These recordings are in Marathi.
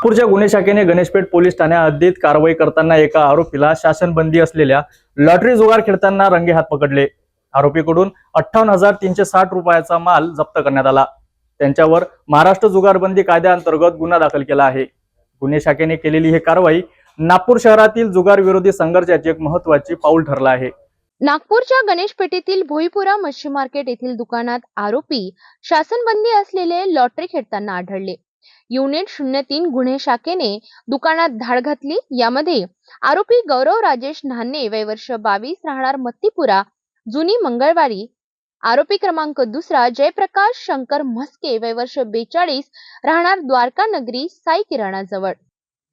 नागपूरच्या गुन्हे शाखेने गणेशपेठ पोलीस ठाण्या हद्दीत कारवाई करताना एका आरोपीला शासनबंदी असलेल्या लॉटरी जुगार खेळताना रंगे हात पकडले. आरोपीकडून अठ्ठावन्न हजार तीनशे साठ रुपयाचा माल जप्त करण्यात आला. त्यांच्यावर महाराष्ट्र जुगारबंदी कायद्याअंतर्गत गुन्हा दाखल केला आहे. गुन्हे शाखेने केलेली ही कारवाई नागपूर शहरातील जुगार विरोधी संघर्षाची एक महत्वाची पाऊल ठरलं आहे. नागपूरच्या गणेशपेठेतील भोईपुरा मच्छी मार्केट येथील दुकानात आरोपी शासनबंदी असलेले लॉटरी खेळताना आढळले. युनिट शून्य तीन गुन्हे शाखेने दुकानात धाड घातली. यामध्ये आरोपी गौरव राजेश न्हाने वय वर्ष बावीस राहणार मत्तीपुरा जुनी मंगळवारी. आरोपी क्रमांक दुसरा जयप्रकाश शंकर म्हस्के वय वर्ष बेचाळीस राहणार द्वारका नगरी साई किराणाजवळ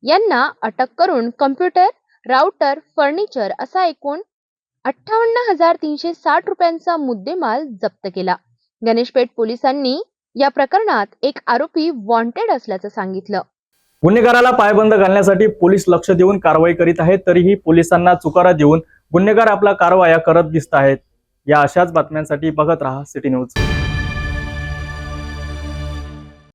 यांना अटक करून कम्प्युटर राउटर फर्निचर असा एकूण अठ्ठावन्न हजार तीनशे साठ रुपयांचा मुद्देमाल जप्त केला. गणेशपेठ पोलिसांनी या प्रकरणात एक आरोपी वॉन्टेड असल्याचं सांगितलं. गुन्हेगाराला पायबंद घालण्यासाठी पोलीस लक्ष देऊन कारवाई करीत आहेत तरीही पोलिसांना चुकारा देऊन गुन्हेगार आपला कारवाया करत दिसत आहेत. या अशाच बातम्यांसाठी बघत राहा सिटी न्यूज.